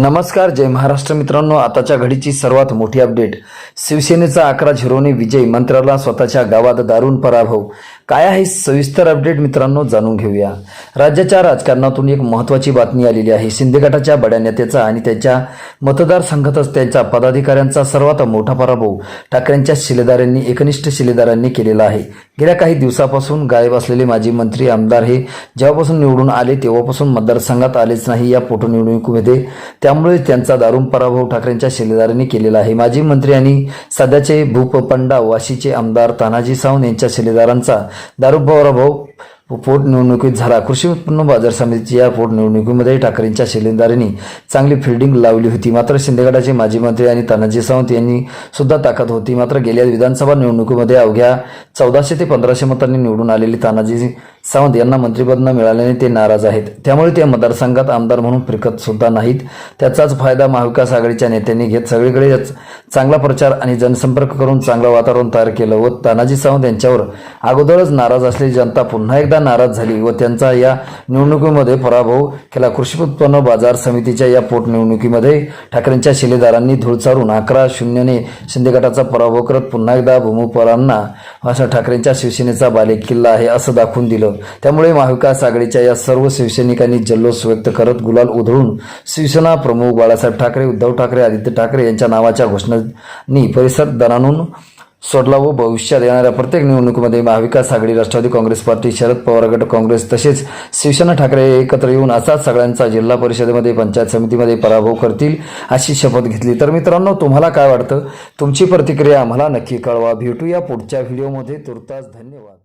नमस्कार जय महाराष्ट्र मित्रांनो. आताच्या घडीची सर्वात मोठी अपडेट. शिवसेनेचा अकरा झिरोने विजय मंत्र्याला स्वतःच्या गावात दारुण पराभव. काय आहे सविस्तर अपडेट मित्रांनो जाणून घेऊया. राज्याच्या राजकारणातून एक महत्त्वाची बातमी आलेली आहे. शिंदे गटाच्या बड्या नेत्याचा आणि त्यांच्या मतदारसंघातच त्यांच्या पदाधिकाऱ्यांचा सर्वात मोठा पराभव ठाकरेंच्या शिलेदारांनी एकनिष्ठ शिलेदारांनी केलेला आहे. गेल्या काही दिवसापासून गायब असलेले माजी मंत्री आमदार हे जेव्हापासून निवडून आले तेव्हापासून मतदारसंघात आलेच नाही या पोटनिवडणुकीमध्ये. त्यामुळे त्यांचा दारुण पराभव ठाकरेंच्या शिलेदारांनी केलेला आहे. माजी मंत्री आणि सध्याचे भूपपंडा वाशीचे आमदार तानाजी सावंत यांच्या शिलेदारांचा दारू पराभव पोटनिवडणुकीत झाला. कृषी उत्पन्न बाजार समितीची या पोटनिवडणुकीमध्ये ठाकरेंच्या शिलेंदारांनी चांगली फिल्डिंग लावली होती. मात्र शिंदेगडाचे माजी मंत्री आणि तानाजी सावंत यांनी सुद्धा ताकद होती. मात्र गेल्या विधानसभा निवडणुकीमध्ये अवघ्या चौदाशे ते पंधराशे मतांनी निवडून आलेले तानाजी सावंत यांना मंत्रिपद न मिळाल्याने ते नाराज आहेत. त्यामुळे ते मतदारसंघात आमदार म्हणून फिरकत सुद्धा नाहीत. त्याचाच फायदा महाविकास आघाडीच्या नेत्यांनी घेत सगळीकडे चांगला प्रचार आणि जनसंपर्क करून चांगलं वातावरण तयार केलं व तानाजी सावंत यांच्यावर अगोदरच नाराज असलेली जनता पुन्हा एकदा नाराज झाली व त्यांचा या निवडणुकीमध्ये पराभव केला. कृषी उत्पन्न बाजार समितीच्या या पोटनिवडणुकीमध्ये ठाकरेंच्या शिलेदारांनी धुळचारून अकरा शून्यने शिंदे गटाचा पराभव करत पुन्हा एकदा भूमुपरांना असा ठाकरेंच्या शिवसेनेचा बालेकिल्ला आहे असं दाखवून दिलं. त्यामुळे महाविकास आघाडीच्या या सर्व शिवसैनिकांनी जल्लोष व्यक्त करत गुलाल उधळून शिवसेना प्रमुख बाळासाहेब ठाकरे उद्धव ठाकरे आदित्य ठाकरे यांच्या नावाच्या घोषणांनी परिसर दणानून सोडला व भविष्यात येणाऱ्या प्रत्येक निवडणुकीमध्ये महाविकास आघाडी राष्ट्रवादी काँग्रेस पार्टी शरद पवार गट काँग्रेस तसेच शिवसेना ठाकरे एकत्र येऊन असाच सगळ्यांचा जिल्हा परिषदेमध्ये पंचायत समितीमध्ये पराभव करतील अशी शपथ घेतली. तर मित्रांनो तुम्हाला काय वाटतं? तुमची प्रतिक्रिया आम्हाला नक्की कळवा. भेटूया पुढच्या व्हिडिओमध्ये. तुर्तास धन्यवाद.